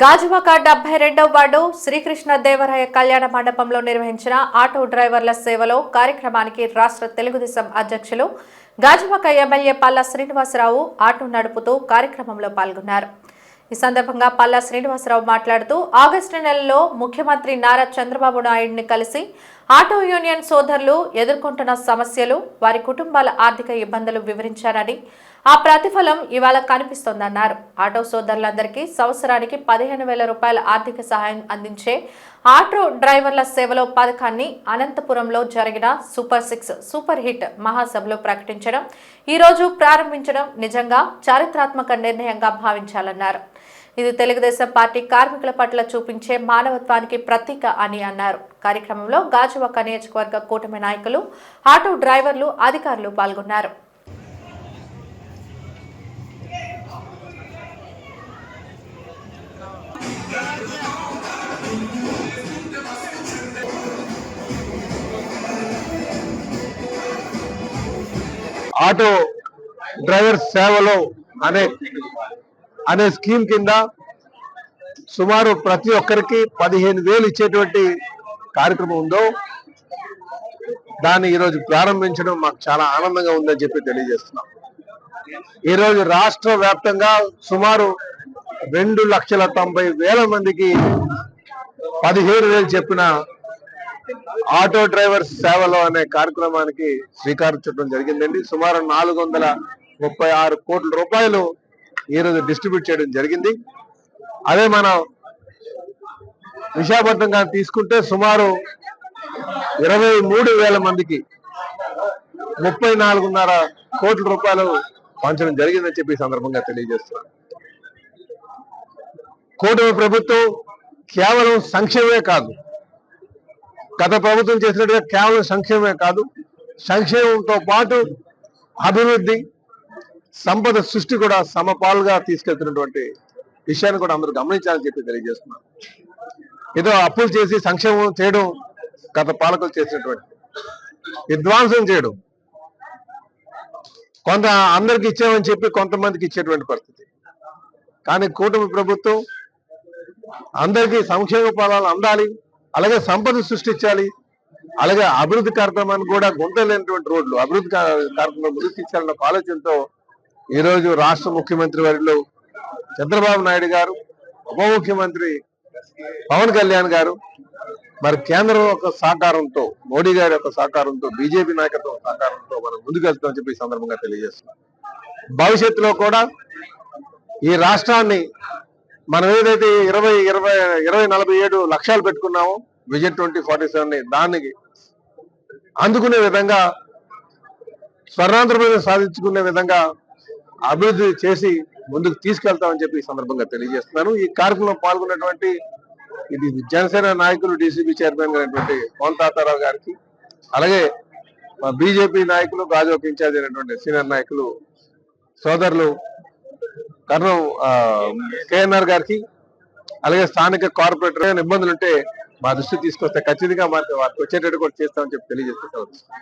గాజువాక డెబ్బై రెండవ వార్డు శ్రీకృష్ణ దేవరాయ కళ్యాణ మండపంలో నిర్వహించిన ఆటో డ్రైవర్ల సేవలో కార్యక్రమానికి రాష్ట్ర తెలుగుదేశం అధ్యక్షులు గాజువాక ఎమ్మెల్యే పల్లా శ్రీనివాసరావు ఆటో నడుపుతూ కార్యక్రమంలో పాల్గొన్నారు. ఈ సందర్భంగా పల్లా శ్రీనివాసరావు మాట్లాడుతూ ఆగస్టు నెలలో ముఖ్యమంత్రి నారా చంద్రబాబు నాయుడిని కలిసి ఆటో యూనియన్ సోదరులు ఎదుర్కొంటున్న సమస్యలు వారి కుటుంబాల ఆర్థిక ఇబ్బందులు వివరించారని ఆ ప్రతిఫలం ఇవాళ కనిపిస్తోందన్నారు. ఆటో సోదరులందరికీ సంవత్సరానికి పదిహేను వేల రూపాయల ఆర్థిక సహాయం అందించే ఆటో డ్రైవర్ల సేవలో పథకాన్ని అనంతపురంలో జరిగిన సూపర్ సిక్స్ సూపర్ హిట్ మహాసభలో ప్రకటించడం ఈరోజు ప్రారంభించడం నిజంగా చారిత్రాత్మక నిర్ణయంగా భావించాలన్నారు. ఇది తెలుగుదేశం పార్టీ కార్మికుల పట్ల చూపించే మానవత్వానికి ప్రతీక అని అన్నారు. కార్యక్రమంలో గాజువాక నియోజకవర్గ కూటమి నాయకులు ఆటో డ్రైవర్లు అధికారులు పాల్గొన్నారు. ఆటో డ్రైవర్ సేవలో అనే అనే స్కీమ్ కింద సుమారు ప్రతి ఒక్కరికి పదిహేను వేలు ఇచ్చేటువంటి కార్యక్రమం ఉందో దాన్ని ఈరోజు ప్రారంభించడం మాకు చాలా ఆనందంగా ఉందని చెప్పి తెలియజేస్తున్నాం. ఈరోజు రాష్ట్ర వ్యాప్తంగా సుమారు రెండు లక్షల తొంభై వేల మందికి పదిహేను వేలు చెప్పిన ఆటో డ్రైవర్ సేవలో అనే కార్యక్రమానికి శ్రీకారం చుట్టడం జరిగిందండి. సుమారు నాలుగు వందల ముప్పై ఆరు కోట్ల రూపాయలు ఈరోజు డిస్ట్రిబ్యూట్ చేయడం జరిగింది. అదే మనం విశాఖపట్నం కానీ తీసుకుంటే సుమారు ఇరవై మూడు వేల మందికి ముప్పై నాలుగున్నర కోట్ల రూపాయలు పంచడం జరిగిందని చెప్పి సందర్భంగా తెలియజేస్తున్నాను కూటమి ప్రభుత్వం కేవలం సంక్షేమమే కాదు గత ప్రభుత్వం చేసినట్టుగా కేవలం సంక్షేమే కాదు సంక్షేమంతో పాటు అభివృద్ధి సంపద సృష్టి కూడా సమపాలుగా తీసుకెళ్తున్నటువంటి విషయాన్ని కూడా అందరూ గమనించాలని చెప్పి తెలియజేస్తున్నాను. ఏదో అప్పులు చేసి సంక్షేమం చేయడం గత పాలకులు చేసినటువంటి విధ్వంసం చేయడం. కొంత అందరికి ఇచ్చామని చెప్పి కొంతమందికి ఇచ్చేటువంటి పరిస్థితి. కానీ కూటమి ప్రభుత్వం అందరికీ సంక్షేమ ఫలాలు అందాలి అలాగే సంపద సృష్టించాలి అలాగే అభివృద్ధి కార్యక్రమాన్ని కూడా గుంతలేనటువంటి రోడ్లు అభివృద్ధి కార్యక్రమం ముందుకు తీసుకెళ్ళిన ఆలోచనతో ఈ రోజు రాష్ట్ర ముఖ్యమంత్రి వారిలో చంద్రబాబు నాయుడు గారు ఉప ముఖ్యమంత్రి పవన్ కళ్యాణ్ గారు మరి కేంద్రం యొక్క సహకారంతో మోడీ గారి యొక్క సహకారంతో బీజేపీ నాయకత్వం సహకారంతో మనం ముందుకెళ్తామని చెప్పి సందర్భంగా తెలియజేస్తున్నాం. భవిష్యత్తులో కూడా ఈ రాష్ట్రాన్ని మనం ఏదైతే ఇరవై ఇరవై ఇరవై నలభై ఏడు లక్ష్యాలు పెట్టుకున్నామో విజన్ ట్వంటీ ఫార్టీ సెవెన్ని దానికి అందుకునే విధంగా స్వర్ణాంధ్రప్రదేశ్ సాధించుకునే విధంగా అభివృద్ధి చేసి ముందుకు తీసుకెళ్తామని చెప్పి ఈ సందర్భంగా తెలియజేస్తున్నాను. ఈ కార్యక్రమంలో పాల్గొన్నటువంటి ఇది జనసేన నాయకులు డీసీబీ చైర్మన్ గారైనటువంటి పవన్ తాతారావు గారికి అలాగే బీజేపీ నాయకులు గాజోక్ ఇన్ఛార్జ్ అయినటువంటి సీనియర్ నాయకులు సోదరులు కర్ణం కేఎన్ఆర్ గారికి అలాగే స్థానిక కార్పొరేటర్ ఇబ్బందులు ఉంటే మా దృష్టి తీసుకొస్తే ఖచ్చితంగా మనకి వారికి వచ్చేటట్టు కూడా చేస్తామని చెప్పి తెలియజేస్తున్నాం